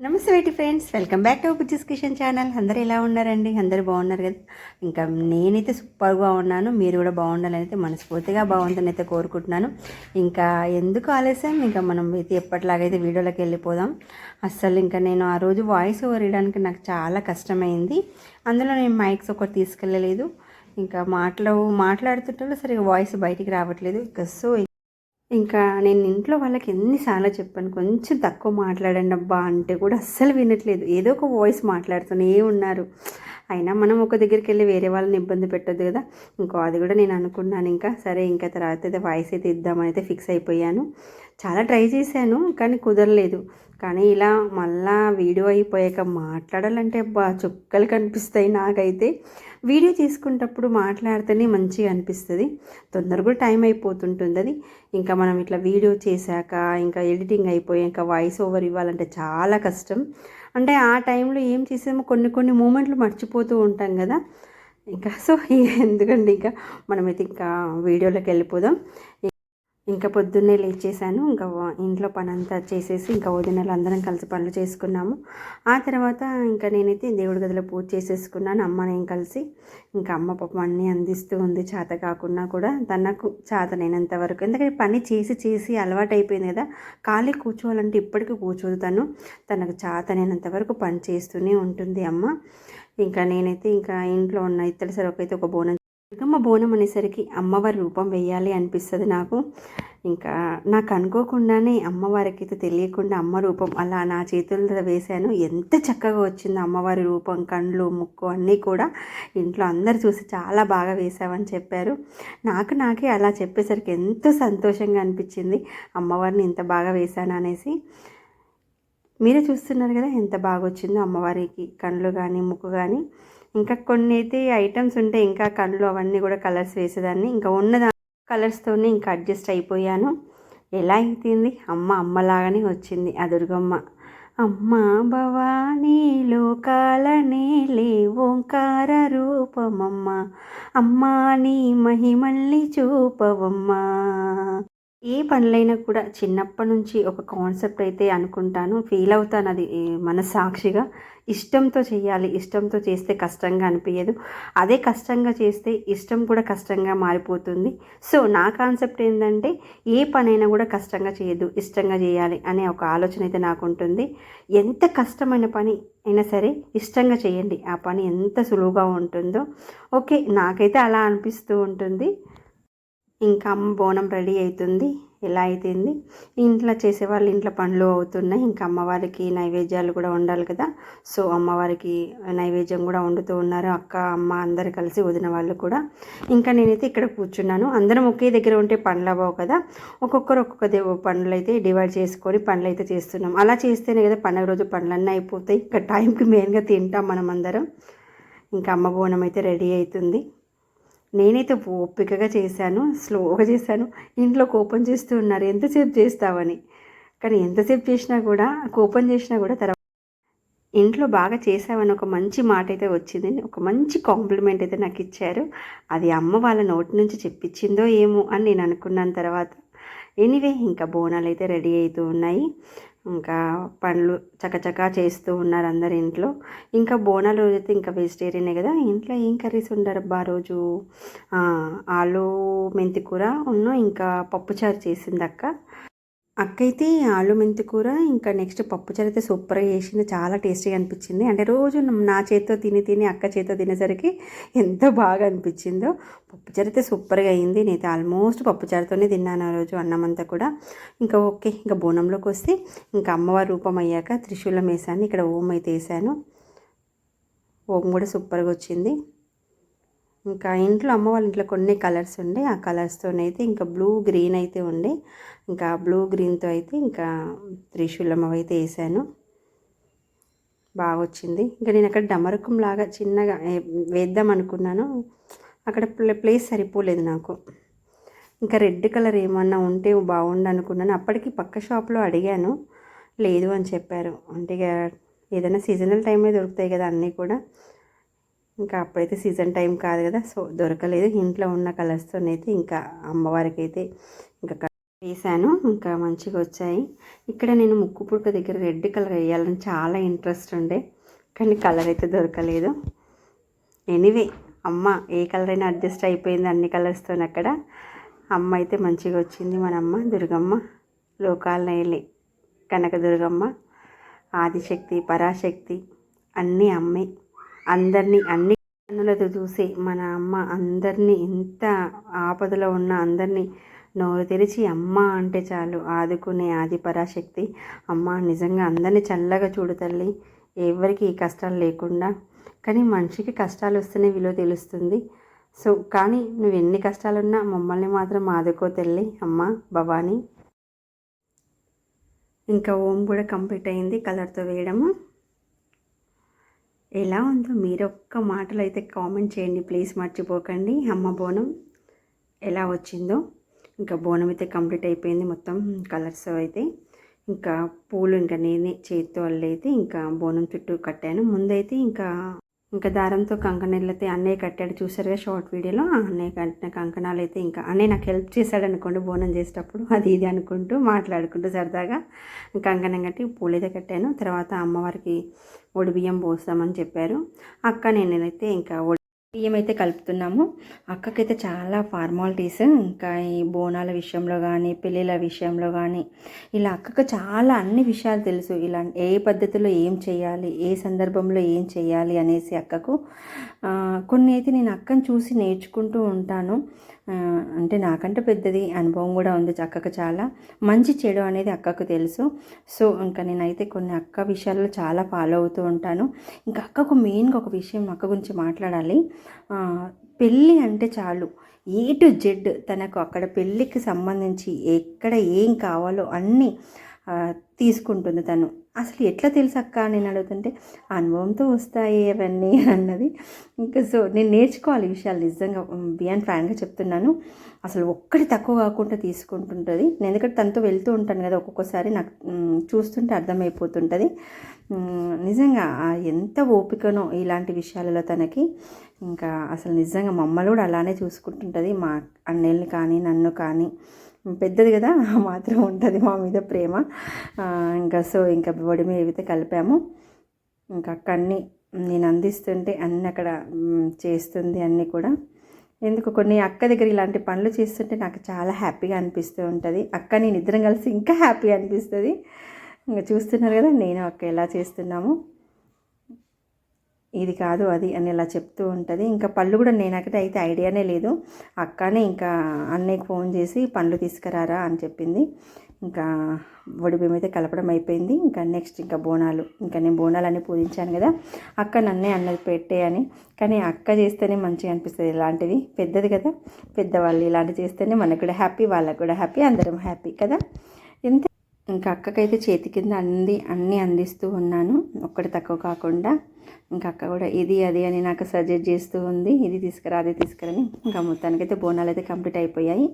నమస్తే వేటి friends welcome back to Bujji's Kishan channel. అందరు ఎలా ఉన్నారండి? అందరు బాగున్నారు కదా? ఇంకా నేనైతే సూపర్గా ఉన్నాను. మీరు కూడా బాగుండాలని అయితే మనస్ఫూర్తిగా బాగుందని అయితే కోరుకుంటున్నాను. ఇంకా ఎందుకు ఆలస్యం? ఇంకా మనం అయితే ఎప్పటిలాగైతే వీడియోలోకి వెళ్ళిపోదాం. అస్సలు ఇంకా నేను ఆ రోజు వాయిస్ ఓవర్ వేయడానికి నాకు చాలా కష్టమైంది. అందులో నేను మైక్స్ ఒకటి తీసుకెళ్ళలేదు. ఇంకా మాటలు మాట్లాడుతుంటే సరిగా వాయిస్ బయటికి రావట్లేదు. ఇంకా సో ఇంకా నేను ఇంట్లో వాళ్ళకి ఎన్నిసార్లు చెప్పాను కొంచెం తక్కువ మాట్లాడండి అబ్బా అంటే కూడా అస్సలు వినట్లేదు. ఏదో ఒక వాయిస్ మాట్లాడుతూనే ఉన్నారు. అయినా మనం ఒక దగ్గరికి వెళ్ళి వేరే వాళ్ళని ఇబ్బంది పెట్టద్దు కదా. ఇంకో అది కూడా నేను అనుకున్నాను. ఇంకా సరే ఇంకా తర్వాత అయితే వాయిస్ అయితే ఇద్దామని అయితే ఫిక్స్ అయిపోయాను. చాలా ట్రై చేశాను కానీ కుదరలేదు. కానీ ఇలా మళ్ళా వీడియో అయిపోయాక మాట్లాడాలంటే అబ్బా చుక్కలు కనిపిస్తాయి నాకైతే. వీడియో తీసుకునేటప్పుడు మాట్లాడితేనే మంచిగా అనిపిస్తుంది. తొందరగా టైం అయిపోతుంటుంది అది. ఇంకా మనం ఇట్లా వీడియో చేశాక ఇంకా ఎడిటింగ్ అయిపోయాక వాయిస్ ఓవర్ ఇవ్వాలంటే చాలా కష్టం. అంటే ఆ టైంలో ఏం చేసామో కొన్ని కొన్ని మూమెంట్లు మర్చిపోతూ ఉంటాం కదా. ఇంకా సో ఎందుకండి ఇంకా మనమైతే ఇంకా వీడియోలోకి వెళ్ళిపోదాం. ఇంకా పొద్దున్నే లేచేసాను ఇంకా ఇంట్లో పని అంతా చేసేసి ఇంకా వదినలు అందరం కలిసి పనులు చేసుకున్నాము. ఆ తర్వాత ఇంకా నేనైతే దేవుడి గదిలో పూజ చేసేసుకున్నాను. అమ్మ నేను కలిసి ఇంకా అమ్మ పాపం అన్నీ అందిస్తూ ఉంది. చేత కాకుండా కూడా తనకు చేతనైనంత వరకు. ఎందుకంటే పని చేసి చేసి అలవాటు అయిపోయింది కదా. ఖాళీ కూర్చోవాలంటే ఇప్పటికీ కూర్చోదు తను. తనకు చేతనైనంత వరకు పని చేస్తూనే ఉంటుంది అమ్మ. ఇంకా నేనైతే ఇంకా ఇంట్లో ఉన్న ఇత్తడి సరకు అయితే ఒక బోనం దుర్గమ్మ బోనం అనేసరికి అమ్మవారి రూపం వేయాలి అనిపిస్తుంది నాకు. ఇంకా నాకు అనుకోకుండానే అమ్మవారికి అయితే తెలియకుండా అమ్మ రూపం అలా నా చేతులతో వేశాను. ఎంత చక్కగా వచ్చిందో అమ్మవారి రూపం కండ్లు ముక్కు అన్నీ కూడా ఇంట్లో అందరు చూసి చాలా బాగా వేసావని చెప్పారు. నాకు నాకే అలా చెప్పేసరికి ఎంతో సంతోషంగా అనిపించింది అమ్మవారిని ఇంత బాగా వేశాను అనేసి. మీరే చూస్తున్నారు కదా ఎంత బాగా వచ్చిందో అమ్మవారికి కళ్ళు కానీ ముక్కు కానీ ఇంకా కొన్ని అయితే ఐటమ్స్ ఉంటే ఇంకా కళ్ళు అవన్నీ కూడా కలర్స్ వేసేదాన్ని. ఇంకా ఉన్న కలర్స్తోనే ఇంకా అడ్జస్ట్ అయిపోయాను. ఎలా అయిపోయింది అమ్మ అమ్మలాగానే వచ్చింది. ఆ దుర్గమ్మ అమ్మ భవానీ లోకాల నేలే ఓంకార రూపమమ్మ. అమ్మా నీ మహిమల్లి చూపవమ్మా. ఏ పనులైనా కూడా చిన్నప్పటి నుంచి ఒక కాన్సెప్ట్ అయితే అనుకుంటాను. ఫీల్ అవుతాను అది మనసాక్షిగా ఇష్టంతో చేయాలి ఇష్టంతో చేస్తే కష్టంగా అనిపించదు అదే కష్టంగా చేస్తే ఇష్టం కూడా కష్టంగా మారిపోతుంది. సో నా కాన్సెప్ట్ ఏంటంటే ఏ పనైనా కూడా కష్టంగా చేయదు ఇష్టంగా చేయాలి అనే ఒక ఆలోచన అయితే నాకు ఉంటుంది ఎంత కష్టమైన పని అయినా సరే ఇష్టంగా చేయండి. ఆ పని ఎంత సులువుగా ఉంటుందో. ఓకే నాకైతే అలా అనిపిస్తూ ఉంటుంది. ఇంకా అమ్మ బోనం రెడీ అవుతుంది ఎలా అవుతుంది ఇంట్లో చేసే వాళ్ళు ఇంట్లో పనులు అవుతున్నాయి. ఇంకా అమ్మవారికి నైవేద్యాలు కూడా ఉండాలి కదా. సో అమ్మవారికి నైవేద్యం కూడా వండుతూ ఉన్నారు. అక్క అమ్మ అందరు కలిసి వదిన వాళ్ళు కూడా. ఇంకా నేనైతే ఇక్కడ కూర్చున్నాను. అందరం ఒకే దగ్గర ఉంటే పనులు అవ్వవు కదా. ఒక్కొక్కరు ఒక్కొక్క దేవ పనులు అయితే డివైడ్ చేసుకొని పనులు అయితే చేస్తున్నాం. అలా చేస్తేనే కదా పండుగ రోజు పనులన్నీ అయిపోతాయి. ఇంకా టైంకి మెయిన్గా తింటాం మనం అందరం. ఇంకా అమ్మ బోనం అయితే రెడీ అవుతుంది నేనైతే ఓపికగా చేశాను స్లోగా చేశాను. ఇంట్లో కోపం చేస్తూ ఉన్నారు ఎంతసేపు చేస్తావని? కానీ ఎంతసేపు చేసినా కూడా కోపం చేసినా కూడా తర్వాత ఇంట్లో బాగా చేసావని ఒక మంచి మాట అయితే వచ్చింది. ఒక మంచి కాంప్లిమెంట్ అయితే నాకు ఇచ్చారు. అది అమ్మ వాళ్ళ నోటి నుంచి చెప్పించిందో ఏమో అని నేను అనుకున్నాను తర్వాత. ఎనీవే ఇంకా బోనాలు అయితే రెడీ అవుతూ ఉన్నాయి. ఇంకా పండ్లు చకచకా చేస్తూ ఉన్నారు అందరి ఇంట్లో. ఇంకా బోనాల రోజు అయితే ఇంకా వెజిటేరియనే కదా ఇంట్లో ఏం కర్రీస్ ఉండరు ఆ రోజు? ఆలు మెంతి కూర ఉన్ను ఇంకా పప్పుచారు చేసింది అక్క. అక్కైతే ఆలు మెంతి కూర ఇంకా నెక్స్ట్ పప్పుచారు అయితే సూపర్గా చేసింది. చాలా టేస్టీగా అనిపించింది. అంటే రోజు నా చేతితో తిని తిని అక్క చేతితో తినేసరికి ఎంత బాగా అనిపించిందో. పప్పుచారు అయితే సూపర్గా అయింది. నేనైతే ఆల్మోస్ట్ పప్పుచారుతోనే తిన్నాను ఆ రోజు అన్నం అంతా కూడా. ఇంకా ఓకే ఇంకా బోనంలోకి వస్తే ఇంకా అమ్మవారి రూపం అయ్యాక త్రిశూలం వేసాను. ఇక్కడ ఓం అయితే వేసాను. ఓం కూడా సూపర్గా వచ్చింది. ఇంకా ఇంట్లో అమ్మ వాళ్ళ ఇంట్లో కొన్ని కలర్స్ ఉండే ఆ కలర్స్తోనైతే ఇంకా బ్లూ గ్రీన్ అయితే ఉండే. ఇంకా బ్లూ గ్రీన్తో అయితే ఇంకా త్రిశూలం అయితే వేసాను. బాగా వచ్చింది ఇంకా నేను అక్కడ డమరకం లాగా చిన్నగా వేద్దాం అనుకున్నాను. అక్కడ ప్లేస్ సరిపోలేదు నాకు. ఇంకా రెడ్ కలర్ ఏమన్నా ఉంటే బాగుండు అనుకున్నాను. అప్పటికి పక్క షాప్లో అడిగాను. లేదు అని చెప్పారు. అంటే ఏదైనా సీజనల్ టైంలో దొరుకుతాయి కదా అన్నీ కూడా. ఇంకా అప్పుడైతే సీజన్ టైం కాదు కదా సో దొరకలేదు. ఇంట్లో ఉన్న కలర్స్తోనైతే ఇంకా అమ్మవారికి అయితే ఇంకా వేసాను ఇంకా మంచిగా వచ్చాయి. ఇక్కడ నేను ముక్కు పుడక దగ్గర రెడ్ కలర్ వేయాలని చాలా ఇంట్రెస్ట్ ఉండే కానీ కలర్ అయితే దొరకలేదు. ఎనీవే అమ్మ ఏ కలర్ అయినా అడ్జస్ట్ అయిపోయింది అన్ని కలర్స్తో అక్కడ. అమ్మ అయితే మంచిగా వచ్చింది మన అమ్మ దుర్గమ్మ లోకాల కనక దుర్గమ్మ ఆదిశక్తి పరాశక్తి అన్నీ అమ్మే. అందరినీ అన్ని కన్నులతో చూసి మన అమ్మ అందరినీ ఎంత ఆపదలో ఉన్న అందరినీ నోరు తెరిచి అమ్మ అంటే చాలు. ఆదుకునే ఆది పరాశక్తి. అమ్మ నిజంగా అందరినీ చల్లగా చూడు తల్లి. ఎవరికి కష్టాలు లేకుండా. కానీ మనిషికి కష్టాలు వస్తేనే విలువ తెలుస్తుంది. సో కానీ నువ్వు ఎన్ని కష్టాలున్నా మమ్మల్ని మాత్రం ఆదుకో తల్లి. అమ్మ భవానీ. ఇంకా ఓం కూడా కంప్లీట్ అయింది. కలర్తో వేయడము. ఎలా ఉందో మీరు ఒక్క మాటలు అయితే కామెంట్ చేయండి. ప్లీజ్ మర్చిపోకండి. అమ్మ బోనం ఎలా వచ్చిందో. ఇంకా బోనం అయితే కంప్లీట్ అయిపోయింది మొత్తం కలర్స్ అయితే. ఇంకా పూలు ఇంకా నేనే చేతితో అల్లైతే ఇంకా బోనం చుట్టూ కట్టాను. ముందైతే ఇంకా ఇంకా దారంతో కంకణాలు అయితే అన్నయ్య కట్టాడు. చూసారుగా షార్ట్ వీడియోలో? అన్నయ్య కట్టిన కంకణాలు అయితే ఇంకా అన్నయ్య నాకు హెల్ప్ చేశాడు అనుకోండి బోనం చేసేటప్పుడు. అది ఇది అనుకుంటూ మాట్లాడుకుంటూ సరదాగా కంకణం కట్టి పూలైతే కట్టాను. తర్వాత అమ్మవారికి ఒడి బియ్యం పోస్తామని చెప్పారు. అక్క నేనైతే ఇంకా ఒడి బియ్యం అయితే కలుపుతున్నాము. అక్కకైతే చాలా ఫార్మాలిటీస్ ఇంకా ఈ బోనాల విషయంలో కానీ పెళ్ళిళ్ళ విషయంలో కానీ ఇలా అక్కకు చాలా అన్ని విషయాలు తెలుసు. ఇలా ఏ పద్ధతిలో ఏం చేయాలి ఏ సందర్భంలో ఏం చేయాలి అనేసి అక్కకు కొన్ని అయితే నేను అక్కను చూసి నేర్చుకుంటూ ఉంటాను. అంటే నాకంటే పెద్దది అనుభవం కూడా ఉంది అక్కకు చాలా. మంచి చెడు అనేది అక్కకు తెలుసు. సో ఇంకా నేనైతే కొన్ని అక్క విషయాల్లో చాలా ఫాలో అవుతూ ఉంటాను. ఇంకా అక్కకు మెయిన్గా ఒక విషయం అక్క గురించి మాట్లాడాలి. పెళ్ళి అంటే చాలు. ఏ టు జెడ్ తనకు అక్కడ పెళ్ళికి సంబంధించి ఎక్కడ ఏం కావాలో అన్నీ తీసుకుంటుంది తను. అసలు ఎట్లా తెలుసు అక్క నేను అడుగుతుంటే అనుభవంతో వస్తాయి అవన్నీ అన్నది. ఇంకా సో నేను నేర్చుకోవాలి విషయాలు నిజంగా. బియాండ్ ఫ్రాంక్గా చెప్తున్నాను. అసలు ఒక్కటి తక్కువ కాకుండా తీసుకుంటుంటుంది. నేను ఎందుకంటే తనతో వెళ్తూ ఉంటాను కదా ఒక్కొక్కసారి నాకు చూస్తుంటే అర్థమైపోతుంటుంది. నిజంగా ఎంత ఓపికనో ఇలాంటి విషయాలలో తనకి. ఇంకా అసలు నిజంగా మమ్మల్ని కూడా అలానే చూసుకుంటుంటుంది. మా అన్నయ్యని కానీ నన్ను కానీ. పెద్దది కదా మాత్రం ఉంటుంది మా మీద ప్రేమ. ఇంకా సో ఇంకా వడి మీద ఏవైతే కలిపాము ఇంకా అక్క అన్నీ నేను అందిస్తుంటే అన్నీ అక్కడ చేస్తుంది అన్నీ కూడా. ఎందుకు? కొన్ని అక్క దగ్గర ఇలాంటి పనులు చేస్తుంటే నాకు చాలా హ్యాపీగా అనిపిస్తూ ఉంటుంది. అక్క నేను ఇద్దరం కలిసి ఇంకా హ్యాపీ అనిపిస్తుంది. ఇంకా చూస్తున్నారు కదా నేను అక్క ఎలా చేస్తున్నాము. ఇది కాదు అది అని ఇలా చెప్తూ ఉంటుంది. ఇంకా పళ్ళు కూడా నేనకైతే అయితే ఐడియానే లేదు. అక్కనే ఇంకా అన్నయ్యకి ఫోన్ చేసి పండ్లు తీసుకురారా అని చెప్పింది. ఇంకా వడి బియ్యం అయితే కలపడం అయిపోయింది. ఇంకా నెక్స్ట్ ఇంకా బోనాలు ఇంకా నేను బోనాలన్నీ పూజించాను కదా అక్క నన్నే అన్నది పెట్టే అని. కానీ అక్క చేస్తేనే మంచిగా అనిపిస్తుంది. ఇలాంటివి పెద్దది కదా పెద్దవాళ్ళు ఇలాంటివి చేస్తేనే మనకు కూడా హ్యాపీ వాళ్ళకు కూడా హ్యాపీ అందరం హ్యాపీ కదా. ఎంత ఇంకా అక్కకైతే చేతి కింద అంది అన్నీ అందిస్తూ ఉన్నాను. ఒక్కటి తక్కువ కాకుండా ఇంకా అక్క కూడా ఇది అది అని నాకు సజెస్ట్ చేస్తూ ఉంది. ఇది తీసుకురా అది తీసుకురని ఇంకా మొత్తానికైతే బోనాలు అయితే కంప్లీట్ అయిపోయాయి.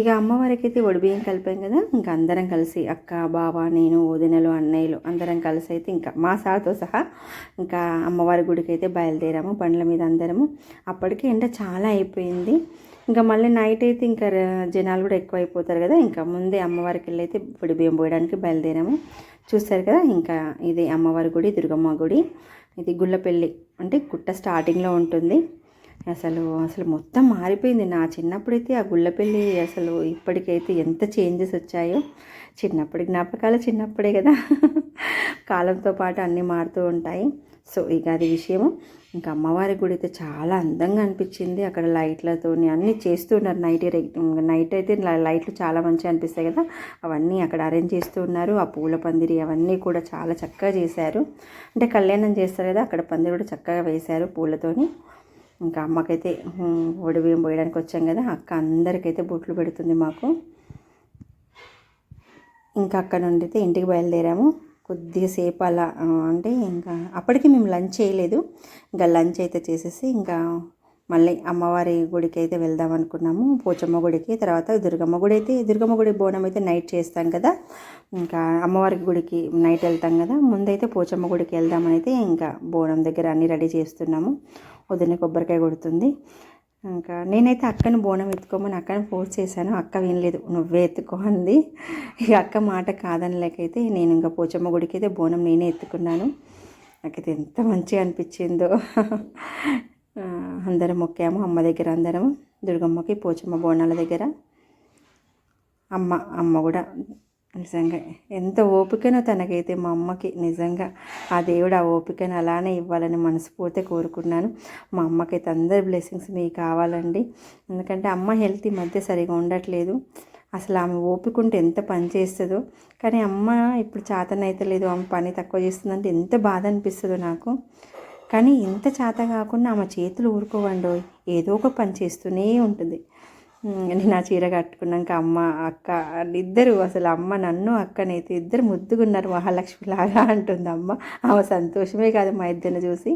ఇక అమ్మవారికి అయితే ఒడిబియ్యం కలిపాం కదా ఇంకా అందరం కలిసి అక్క బావ నేను వదినలు అన్నయ్యలు అందరం కలిసి అయితే ఇంకా మా సార్తో సహా ఇంకా అమ్మవారి గుడికి అయితే బయలుదేరాము బండ్ల మీద అందరము. అప్పటికి ఎండ చాలా అయిపోయింది. ఇంకా మళ్ళీ నైట్ అయితే ఇంకా జనాలు కూడా ఎక్కువ అయిపోతారు కదా ఇంకా ముందే అమ్మవారికి వెళ్ళి అయితే పొడి బియ్యం పోయడానికి బయలుదేరాము. చూస్తారు కదా ఇంకా ఇది అమ్మవారి గుడి దుర్గమ్మ గుడి. ఇది గుళ్ళపల్లి. అంటే గుట్ట స్టార్టింగ్లో ఉంటుంది. అసలు అసలు మొత్తం మారిపోయింది. నా చిన్నప్పుడైతే ఆ గుళ్ళపల్లి అసలు ఇప్పటికైతే ఎంత చేంజెస్ వచ్చాయో. చిన్నప్పటి జ్ఞాపకాలు చిన్నప్పుడే కదా. కాలంతో పాటు అన్నీ మారుతూ ఉంటాయి. సో ఇక అది విషయము ఇంకా అమ్మవారి గుడి అయితే చాలా అందంగా అనిపించింది. అక్కడ లైట్లతో అన్నీ చేస్తున్నారు. నైట్ నైట్ అయితే లైట్లు చాలా మంచిగా అనిపిస్తాయి కదా. అవన్నీ అక్కడ అరేంజ్ చేస్తూ ఉన్నారు ఆ పూల పందిరి అవన్నీ కూడా చాలా చక్కగా చేశారు. అంటే కళ్యాణం చేస్తారు కదా అక్కడ పందిరి కూడా చక్కగా వేశారు పూలతోని. ఇంకా అమ్మకైతే ఒడిబియ్యం పోయడానికి వచ్చాం కదా అక్క అందరికైతే బొట్లు పెడుతుంది మాకు. ఇంకా అక్కడ నుండి అయితే ఇంటికి బయలుదేరాము. కొద్దిసేపు అలా అంటే ఇంకా అప్పటికి మేము లంచ్ చేయలేదు. ఇంకా లంచ్ అయితే చేసేసి ఇంకా మళ్ళీ అమ్మవారి గుడికి అయితే వెళ్దాం అనుకున్నాము. పోచమ్మ గుడికి తర్వాత దుర్గమ్మ గుడి అయితే దుర్గమ్మ గుడి బోనం అయితే నైట్ చేస్తాం కదా. ఇంకా అమ్మవారి గుడికి నైట్ వెళ్తాం కదా. ముందైతే పోచమ్మ గుడికి వెళ్దామని అయితే ఇంకా బోనం దగ్గర అన్నీ రెడీ చేస్తున్నాము. వదిన కొబ్బరికాయ కొడుతుంది. ఇంకా నేనైతే అక్కను బోనం ఎత్తుకోమని అక్కని ఫోర్స్ చేశాను. అక్క వినలేదు. నువ్వే ఎత్తుకో అంది. ఇక అక్క మాట కాదనలేకైతే నేను ఇంకా పోచమ్మ గుడికి అయితే బోనం నేనే ఎత్తుకున్నాను. నాకైతే ఎంత మంచిగా అనిపించిందో. అందరం మొక్కాము. అమ్మ దగ్గర అందరం. దుర్గమ్మకి పోచమ్మ బోనాల దగ్గర. అమ్మ అమ్మ కూడా నిజంగా. ఎంత ఓపికనో తనకైతే మా అమ్మకి నిజంగా ఆ దేవుడు ఆ ఓపికను అలానే ఇవ్వాలని మనస్ఫూర్తి కోరుకున్నాను. మా అమ్మకైతే అందరి బ్లెస్సింగ్స్ మీకు కావాలండి. ఎందుకంటే అమ్మ హెల్త్ ఈ మధ్య సరిగా ఉండట్లేదు. అసలు ఆమె ఓపిక ఉంటే ఎంత పని చేస్తుందో. కానీ అమ్మ ఇప్పుడు చేతనైతే లేదు. ఆమె పని తక్కువ చేస్తుందంటే ఎంత బాధ అనిపిస్తుందో నాకు. కానీ ఇంత చేత కాకుండా ఆమె చేతులు ఊరుకోవండి ఏదో ఒక పని చేస్తూనే ఉంటుంది. నేను ఆ చీర కట్టుకున్నాక అమ్మ అక్క ఇద్దరు అసలు అమ్మ నన్ను అక్కనైతే ఇద్దరు ముద్దుగున్నారు. మహాలక్ష్మి లాగా అంటుంది అమ్మ. ఆమె సంతోషమే కాదు మా ఇద్దరిని చూసి.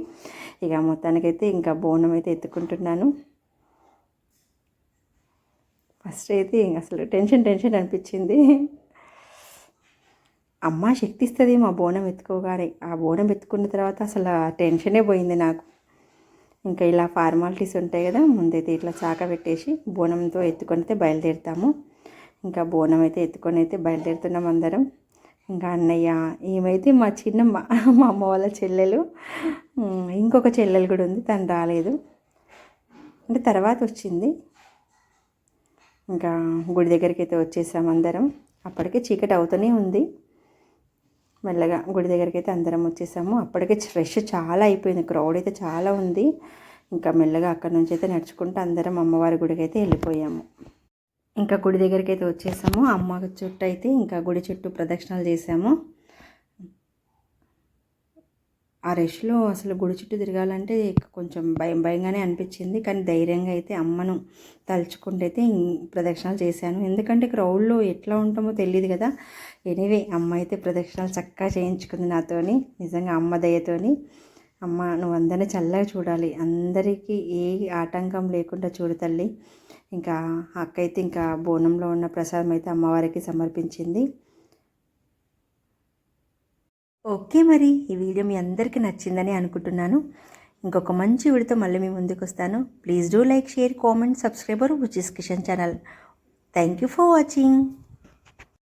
ఇక మొత్తానికైతే ఇంకా బోనం అయితే ఎత్తుకుంటున్నాను. ఫస్ట్ అయితే ఇంక అసలు టెన్షన్ టెన్షన్ అనిపించింది. అమ్మ శక్తి ఇస్తుంది మా బోనం ఎత్తుకోగానే. ఆ బోనం ఎత్తుకున్న తర్వాత అసలు ఆ టెన్షనే పోయింది నాకు. ఇంకా ఇలా ఫార్మాలిటీస్ ఉంటాయి కదా ముందైతే ఇట్లా చాక పెట్టేసి బోనంతో ఎత్తుకొని అయితే బయలుదేరుతాము. ఇంకా బోనం అయితే ఎత్తుకొని అయితే బయలుదేరుతున్నాం అందరం. ఇంకా అన్నయ్య ఏమైతే మా చిన్న మా అమ్మ వాళ్ళ చెల్లెలు. ఇంకొక చెల్లెలు కూడా ఉంది తను రాలేదు. అంటే తర్వాత వచ్చింది. ఇంకా గుడి దగ్గరికి అయితే వచ్చేసాం అందరం. అప్పటికే చీకటి అవుతూనే ఉంది. మెల్లగా గుడి దగ్గరికి అయితే అందరం వచ్చేసాము. అప్పటికే రష్ చాలా అయిపోయింది. క్రౌడ్ అయితే చాలా ఉంది. ఇంకా మెల్లగా అక్కడి నుంచి అయితే నడుచుకుంటూ అందరం అమ్మవారి గుడికి అయితే వెళ్ళిపోయాము. ఇంకా గుడి దగ్గరికి అయితే వచ్చేసాము. అమ్మ చుట్టూ అయితే ఇంకా గుడి చుట్టూ ప్రదక్షిణాలు చేసాము. ఆ రష్లో అసలు గుడి చుట్టూ తిరగాలంటే కొంచెం భయం భయంగానే అనిపించింది. కానీ ధైర్యంగా అయితే అమ్మను తలుచుకుంటే అయితే ప్రదక్షిణాలు చేశాను. ఎందుకంటే క్రౌడ్లో ఎట్లా ఉంటామో తెలియదు కదా. ఎనీవే అమ్మ అయితే ప్రదక్షిణాలు చక్కగా చేయించుకుంది నాతోని నిజంగా అమ్మ దయతోని. అమ్మ నువ్వు అందరినీ చల్లగా చూడాలి. అందరికీ ఏ ఆటంకం లేకుండా చూడు తల్లి. ఇంకా అక్క అయితే ఇంకా బోనంలో ఉన్న ప్రసాదం అయితే అమ్మవారికి సమర్పించింది. ఓకే మరి ఈ వీడియో మీ అందరికీ నచ్చిందని అనుకుంటున్నాను. ఇంకొక మంచి వీడితో మళ్ళీ మీ ముందుకు వస్తాను. Please do like share comment subscriber which is Kishan channel. Thank you for watching.